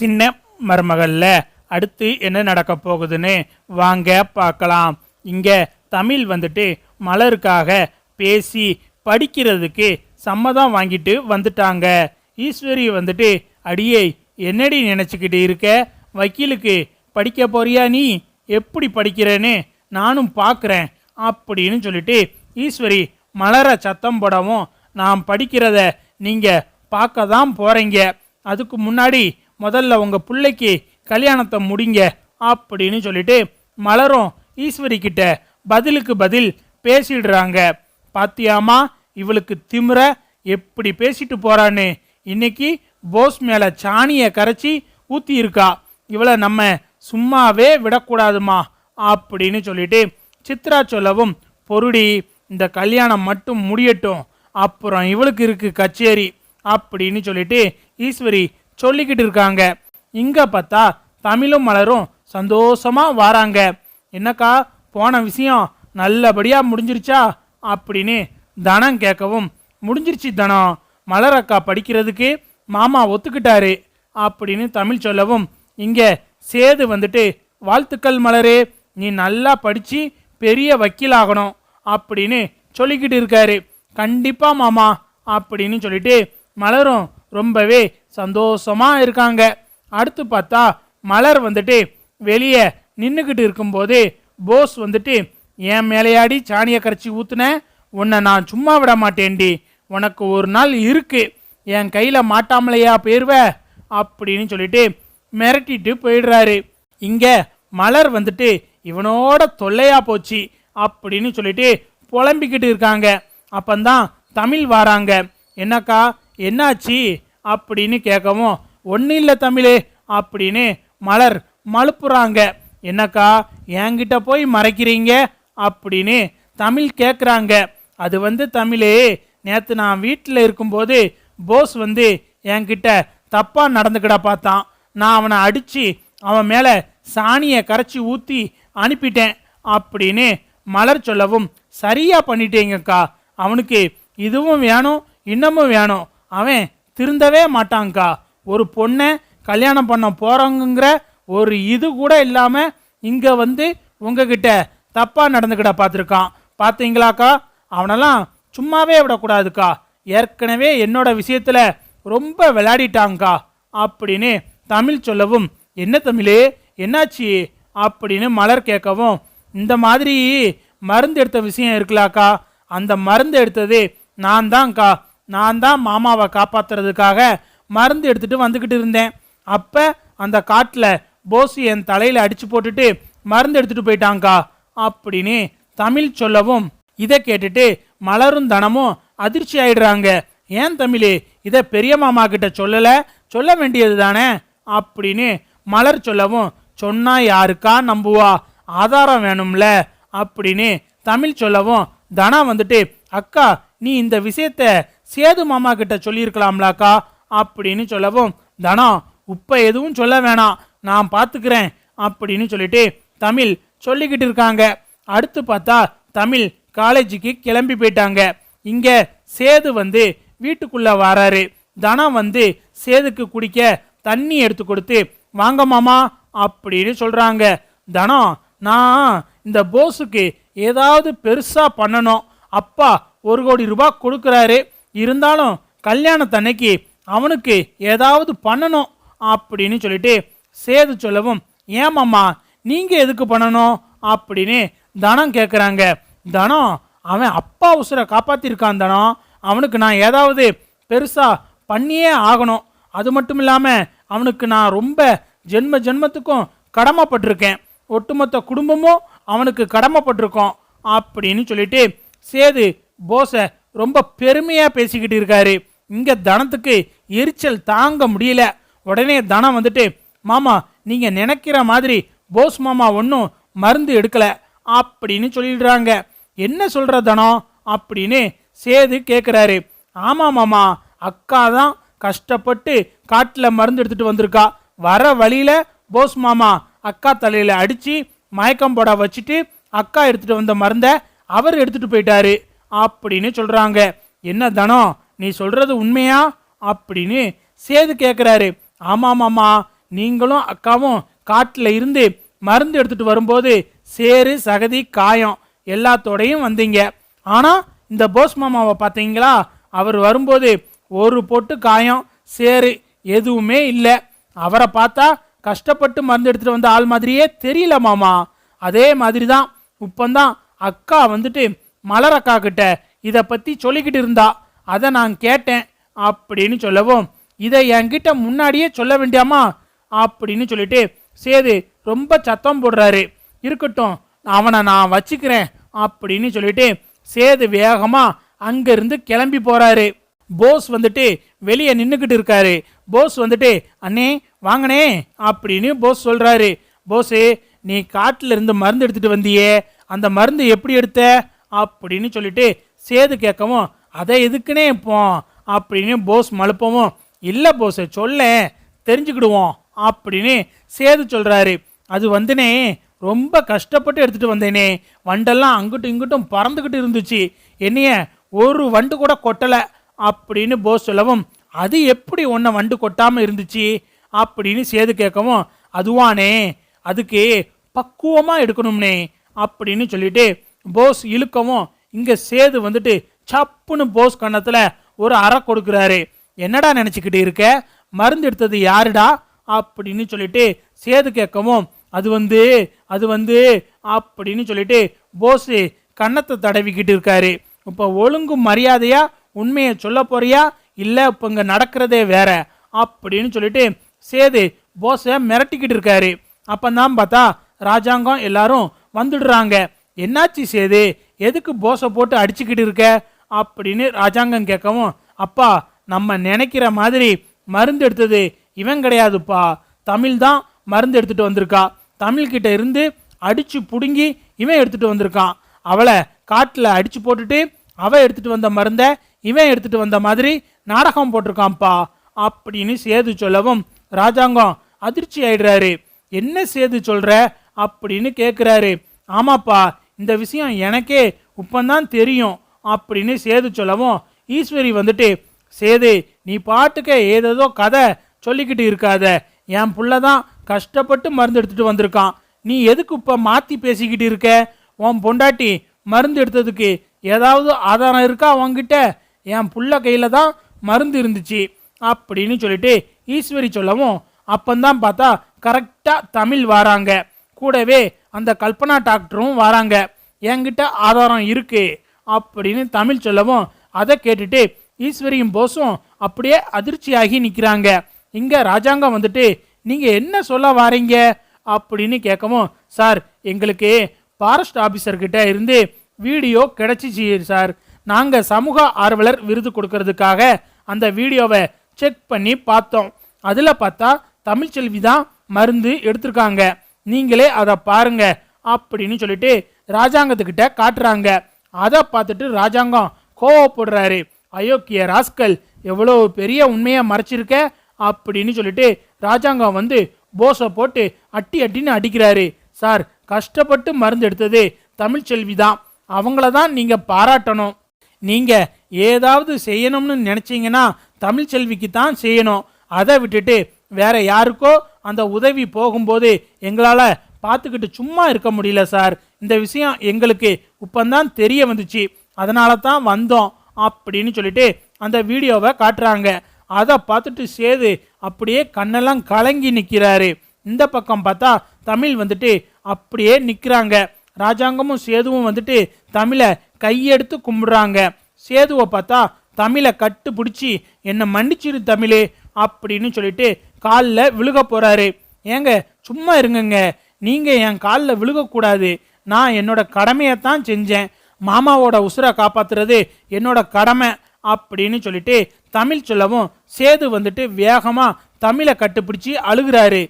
சின்ன மருமகளில். அடுத்து என்ன நடக்க போகுதுன்னு வாங்க பார்க்கலாம். இங்கே தமிழ் வந்துட்டு மலருக்காக பேசி படிக்கிறதுக்கு சம்மதம் வாங்கிட்டு வந்துட்டாங்க. ஈஸ்வரி வந்துட்டு அடியே என்னடி நினச்சிக்கிட்டு இருக்க? வக்கீலுக்கு படிக்க போறியா நீ? எப்படி படிக்கிறேன்னு நானும் பார்க்குறேன் அப்படின்னு சொல்லிட்டு ஈஸ்வரி மலர சத்தம் போடவும் நான் படிக்கிறத நீங்கள் பார்க்க தான் போகிறீங்க அதுக்கு முன்னாடி முதல்ல உங்கள் பிள்ளைக்கு கல்யாணத்தை முடிங்க அப்படின்னு சொல்லிட்டு மலரும் ஈஸ்வரி கிட்ட பதிலுக்கு பதில் பேசிடுறாங்க. பாத்தியாமா இவளுக்கு திமிர எப்படி பேசிட்டு போறான்னு? இன்னைக்கு போஸ் மேலே சாணியை கரைச்சி ஊத்தி இருக்கா இவளை நம்ம சும்மாவே விடக்கூடாதுமா அப்படின்னு சொல்லிட்டு சித்ரா சொல்லவும் பொருடி இந்த கல்யாணம் மட்டும் முடியட்டும் அப்புறம் இவளுக்கு இருக்கு கச்சேரி அப்படின்னு சொல்லிட்டு ஈஸ்வரி சொல்லிக்கிட்டு இருக்காங்க. இங்கே பார்த்தா தமிழும் மலரும் சந்தோஷமாக வாராங்க. என்னக்கா போன விஷயம் நல்லபடியாக முடிஞ்சிருச்சா? அப்படின்னு தனம் கேட்கவும் முடிஞ்சிருச்சு தனம். மலரக்கா படிக்கிறதுக்கு மாமா ஒத்துக்கிட்டாரு அப்படின்னு தமிழ் சொல்லவும் இங்கே சேது வந்துட்டு வாழ்த்துக்கள் மலரே நீ நல்லா படித்து பெரிய வக்கீலாகணும் அப்படின்னு சொல்லிக்கிட்டு இருக்காரு. கண்டிப்பாக மாமா அப்படின்னு சொல்லிட்டு மலரும் ரொம்பவே சந்தோஷமாக இருக்காங்க. அடுத்து பார்த்தா மலர் வந்துட்டு வெளியே நின்றுக்கிட்டு இருக்கும்போது போஸ் வந்துட்டு என் மேலையாடி சாணியை கரைச்சி ஊற்றுனேன் உன்னை நான் சும்மா விட மாட்டேன்டி. உனக்கு ஒரு நாள் இருக்கு. என் கையில் மாட்டாமலையா போயிடுவ அப்படின்னு சொல்லிட்டு மிரட்டிட்டு போயிடுறாரு. இங்கே மலர் வந்துட்டு இவனோட தொல்லையாக போச்சு அப்படின்னு சொல்லிட்டு புலம்பிக்கிட்டு இருக்காங்க. அப்பந்தான் தமிழ் வாராங்க. என்னக்கா என்னாச்சு? அப்படின்னு கேட்கவும் ஒன்றும் இல்லை தமிழே அப்படின்னு மலர் மழுப்புறாங்க. என்னக்கா என்கிட்ட போய் மறைக்கிறீங்க? அப்படின்னு தமிழ் கேட்குறாங்க அது வந்து தமிழே நேற்று நான் வீட்டில் இருக்கும்போது போஸ் வந்து என்கிட்ட தப்பாக நடந்துக்கிட பார்த்தான். நான் அவனை அடித்து அவன் மேலே சாணியை கரைச்சி ஊற்றி அனுப்பிட்டேன் அப்படின்னு மலர் சொல்லவும் சரியாக பண்ணிட்டீங்கக்கா. அவனுக்கு இதுவும் வேணும் இன்னமும் வேணும். அவன் திருந்தவே மாட்டாங்க்கா ஒரு பொண்ணை கல்யாணம் பண்ண போகிறோங்கிற ஒரு இது கூட இல்லாமல் இங்கே வந்து உங்ககிட்ட தப்பாக நடந்துக்கிட பார்த்துருக்கான். பார்த்தீங்களாக்கா அவனெல்லாம் சும்மாவே விடக்கூடாதுக்கா. ஏற்கனவே என்னோட விஷயத்தில் ரொம்ப விளையாடிட்டாங்க்கா அப்படின்னு தமிழ் சொல்லவும் என்ன தமிழே என்னாச்சு? அப்படின்னு மலர் கேட்கவும் இந்த மாதிரி மருந்து எடுத்த விஷயம் இருக்குலாக்கா. அந்த மருந்து எடுத்தது நான் தான்க்கா. நான் தான் மாமாவை காப்பாத்துறதுக்காக மருந்து எடுத்துகிட்டு வந்துக்கிட்டு இருந்தேன். அப்போ அந்த காட்டில் போஸ் என் தலையில் அடித்து போட்டுட்டு மருந்து எடுத்துகிட்டு போயிட்டாங்க்கா அப்படின்னு தமிழ் சொல்லவும் இதை கேட்டுட்டு மலரும் தனமும் அதிர்ச்சி ஆயிடுறாங்க. ஏன் தமிழே இதை பெரிய மாமா கிட்ட சொல்லலை? சொல்ல வேண்டியது தானே அப்படின்னு மலர் சொல்லவும் சொன்னா யாருக்கா நம்புவா? ஆதாரம் வேணும்ல? அப்படின்னு தமிழ் சொல்லவும் தனா வந்துட்டு அக்கா நீ இந்த விஷயத்த சேது மாமா கிட்ட சொல்லியிருக்கலாம்லாக்கா அப்படின்னு சொல்லவும் தனா உப்ப எதுவும் சொல்ல வேணாம். நான் பார்த்துக்கிறேன் அப்படின்னு சொல்லிட்டு தமிழ் சொல்லிக்கிட்டு இருக்காங்க. அடுத்து பார்த்தா தமிழ் காலேஜுக்கு கிளம்பி போயிட்டாங்க. இங்க சேது வந்து வீட்டுக்குள்ளே வராரு. தனம் வந்து சேதுக்கு குடிக்க தண்ணி எடுத்து கொடுத்து வாங்க மாமா அப்படின்னு சொல்கிறாங்க தனம் நான் இந்த போஸுக்கு ஏதாவது பெருசாக பண்ணணும். அப்பா ஒரு கோடி ரூபாய் கொடுக்குறாரு. இருந்தாலும் கல்யாணத்தன்னைக்கு அவனுக்கு ஏதாவது பண்ணணும் அப்படின்னு சொல்லிட்டு சேது சொல்லவும் ஏமாம்மா நீங்கள் எதுக்கு பண்ணணும்? அப்படின்னு தனம் கேட்குறாங்க தனம் அவன் அப்பா உசுரை காப்பாற்றிருக்கான் தனம். அவனுக்கு நான் ஏதாவது பெருசாக பண்ணியே ஆகணும். அது மட்டும் இல்லாமல் அவனுக்கு நான் ரொம்ப ஜென்ம ஜென்மத்துக்கும் கடமைப்பட்டிருக்கேன். ஒட்டுமொத்த குடும்பமும் அவனுக்கு கடமைப்பட்டிருக்கோம். அப்படின்னு சொல்லிட்டு சேது போஸை ரொம்ப பெருமையாக பேசிக்கிட்டு இருக்காரு. இங்கே தனத்துக்கு எரிச்சல் தாங்க முடியல. உடனே தனம் வந்துட்டு மாமா நீங்கள் நினைக்கிற மாதிரி போஸ் மாமா ஒன்றும் மருந்து எடுக்கலை. அப்படின்னு சொல்லிடுறாங்க. என்ன சொல்கிற தனம்? அப்படின்னு சேது கேட்குறாரு ஆமாம் மாமா அக்கா தான் கஷ்டப்பட்டு காட்டில் மருந்து எடுத்துகிட்டு வந்திருக்கா. வர வழியில் போஸ் மாமா அக்கா தலையில் அடித்து மயக்கம் போட வச்சுட்டு அக்கா எடுத்துட்டு வந்த மருந்தை அவர் எடுத்துகிட்டு போயிட்டாரு. அப்படின்னு சொல்கிறாங்க என்ன தனம்? நீ சொல்கிறது உண்மையா? அப்படின்னு சேது கேட்குறாரு ஆமாம் மாமா நீங்களும் அக்காவும் காட்டில் இருந்து மருந்து எடுத்துகிட்டு வரும்போது சேரு சகதி காயம் எல்லாத்தோடையும் வந்தீங்க. ஆனால் இந்த போஸ் மாமாவை பார்த்தீங்களா? அவர் வரும்போது ஒரு பொட்டு காயம் சேரு எதுவுமே இல்லை. அவரை பார்த்தா கஷ்டப்பட்டு மருந்து எடுத்துகிட்டு வந்த ஆள் மாதிரியே தெரியல மாமா. அதே மாதிரி தான் இப்போந்தான் அக்கா வந்துட்டு மலரக்கா கிட்ட இதை பற்றி சொல்லிக்கிட்டு இருந்தா. அதை நான் கேட்டேன். அப்படின்னு சொல்லவும் இதை என்கிட்ட முன்னாடியே சொல்ல வேண்டியாமா? அப்படின்னு சொல்லிட்டு சேது ரொம்ப சத்தம் போடுறாரு. இருக்கட்டும் அவனை நான் வச்சுக்கிறேன் அப்படின்னு சொல்லிட்டு சேது வேகமாக அங்கிருந்து கிளம்பி போகிறாரு போஸ் வந்துட்டு வெளியே நின்றுக்கிட்டு இருக்காரு. போஸ் வந்துட்டு அண்ணே வாங்கனே அப்படின்னு போஸ் சொல்கிறாரு போஸு நீ காட்டில் இருந்து மருந்து எடுத்துகிட்டு வந்தியே. அந்த மருந்து எப்படி எடுத்த? அப்படின்னு சொல்லிட்டு சேது கேட்கவும் அதை எதுக்குனே இப்போ அப்படின்னு போஸ் மழுப்பவும் இல்லை போஸ் சொல்ல தெரிஞ்சுக்கிடுவோம் அப்படின்னு சேது சொல்கிறாரு அது வந்துனே ரொம்ப கஷ்டப்பட்டு எடுத்துகிட்டு வந்தேனே வண்டெல்லாம் அங்கிட்டும் இங்கிட்டும் பறந்துக்கிட்டு இருந்துச்சு. என்னைய ஒரு வண்டு கூட கொட்டலை அப்படின்னு போஸ் சொல்லவும் அது எப்படி உன்னை வண்டு கொட்டாமல் இருந்துச்சு? அப்படின்னு சேது கேட்கவும் அதுவானே அதுக்கு பக்குவமாக எடுக்கணும்னே அப்படின்னு சொல்லிட்டு போஸ் இழுக்கவும் இங்கே சேது வந்துட்டு சப்புன்னு போஸ் கன்னத்தில் ஒரு அறை கொடுக்குறாரு. என்னடா நினச்சிக்கிட்டு இருக்க? மருந்து எடுத்தது யாருடா? அப்படின்னு சொல்லிட்டு சேது கேட்கவும் அது வந்து அது வந்து அப்படின்னு சொல்லிட்டு போஸ் கன்னத்தை தடவிக்கிட்டு இருக்காரு. இப்போ ஒழுங்கு மரியாதையா உண்மையை சொல்ல போறியா? இல்லை இப்போ இங்கே நடக்கிறதே வேற அப்படின்னு சொல்லிட்டு சேது போஸை மிரட்டிக்கிட்டு இருக்காரு. அப்பந்தான் பார்த்தா ராஜாங்கம் எல்லாரும் வந்துடுறாங்க. என்னாச்சு சேது? எதுக்கு போஸை போட்டு அடிச்சுக்கிட்டு இருக்க? அப்படின்னு ராஜாங்கம் கேட்கவும் அப்பா நம்ம நினைக்கிற மாதிரி மருந்து எடுத்தது இவன் கிடையாதுப்பா. தமிழ் தான் மருந்து எடுத்துட்டு வந்திருக்கா. தமிழ்கிட்ட இருந்து அடிச்சு பிடுங்கி இவன் எடுத்துட்டு வந்திருக்கான். அவளை காட்டில் அடிச்சு போட்டுட்டு அவன் எடுத்துட்டு வந்த மருந்தை இவன் எடுத்துட்டு வந்த மாதிரி நாடகம் போட்டிருக்கான்ப்பா அப்படின்னு சேது சொல்லவும் ராஜாங்கம் அதிர்ச்சி ஆயிடுறாரு. என்ன சேது சொல்ற? அப்படின்னு கேட்குறாரு ஆமாப்பா இந்த விஷயம் எனக்கே இப்பந்தான் தெரியும் அப்படின்னு சேது சொல்லவும் ஈஸ்வரி வந்துட்டு சேது நீ பாட்டுக்க ஏதேதோ கதை சொல்லிக்கிட்டு இருக்காத. என் புள்ள தான் கஷ்டப்பட்டு மருந்து எடுத்துகிட்டு வந்திருக்கான். நீ எதுக்கு இப்போ மாற்றி பேசிக்கிட்டு இருக்க? உன் பொண்டாட்டி மருந்து எடுத்ததுக்கு ஏதாவது ஆதாரம் இருக்கா உன்கிட்ட? என் புள்ள கையில் தான் மருந்து இருந்துச்சு. அப்படின்னு சொல்லிட்டு ஈஸ்வரி சொல்லவும் அப்பந்தான் பார்த்தா கரெக்டாக தமிழ் வராங்க. கூடவே அந்த கல்பனா டாக்டரும் வராங்க. என்கிட்ட ஆதாரம் இருக்கு அப்படின்னு தமிழ் சொல்லவும் அதை கேட்டுட்டு ஈஸ்வரியும் போஸும் அப்படியே அதிர்ச்சியாகி நிற்கிறாங்க இங்கே ராஜாங்கம் வந்துட்டு நீங்கள் என்ன சொல்ல வாரீங்க? அப்படின்னு கேட்கவும் சார் எங்களுக்கு ஃபாரஸ்ட் ஆஃபீஸர்கிட்ட இருந்து வீடியோ கிடச்சிச்சு சார். நாங்கள் சமூக ஆர்வலர் விருது கொடுக்கறதுக்காக அந்த வீடியோவை செக் பண்ணி பார்த்தோம். அதில் பார்த்தா தமிழ்ச்செல்வி தான் மருந்து எடுத்திருக்காங்க. நீங்களே அதை பாருங்க அப்படின்னு சொல்லிட்டு ராஜாங்கத்துக்கிட்ட காட்டுறாங்க. அதை பார்த்துட்டு ராஜாங்கம் கோவப்படுறாரு. அயோக்கிய ராஸ்கல் எவ்வளோ பெரிய உண்மையை மறைச்சிருக்க? அப்படின்னு சொல்லிட்டு ராஜாங்கம் வந்து போஸை போட்டு அட்டி அட்டின்னு அடிக்கிறாரு. சார் கஷ்டப்பட்டு மருந்து எடுத்தது தமிழ்ச்செல்வி தான். அவங்கள தான் நீங்கள் பாராட்டணும். நீங்கள் ஏதாவது செய்யணும்னு நினச்சிங்கன்னா தமிழ்ச்செல்விக்கு தான் செய்யணும். அதை விட்டுட்டு வேற யாருக்கோ அந்த உதவி போகும்போது எங்களால் பார்த்துக்கிட்டு சும்மா இருக்க முடியல சார். இந்த விஷயம் எங்களுக்கு இப்போந்தான் தெரிய வந்துச்சு. அதனால தான் வந்தோம் அப்படின்னு சொல்லிட்டு அந்த வீடியோவை காட்டுறாங்க. அதை பார்த்துட்டு சேது அப்படியே கண்ணெல்லாம் கலங்கி நிற்கிறாரு இந்த பக்கம் பார்த்தா தமிழ் வந்துட்டு அப்படியே நிற்கிறாங்க ராஜாங்கமும் சேதுவும் வந்துட்டு தமிழை கையெடுத்து கும்பிடுறாங்க. சேதுவை பார்த்தா தமிழை கட்டு பிடிச்சி என்னை மன்னிச்சிரு தமிழே அப்படின்னு சொல்லிட்டு காலில் விழுக போகிறாரு ஏங்க சும்மா இருங்கங்க. நீங்கள் என் காலில் விழுகக்கூடாது. நான் என்னோட கடமையைத்தான் செஞ்சேன். மாமாவோட உசுரை காப்பாத்துறது என்னோட கடமை அப்படின்னு சொல்லிட்டு தமிழ் சொல்லவும் சேது வந்துட்டு வேகமாக தமிழை கட்டுப்பிடிச்சி அழுகுறாரு.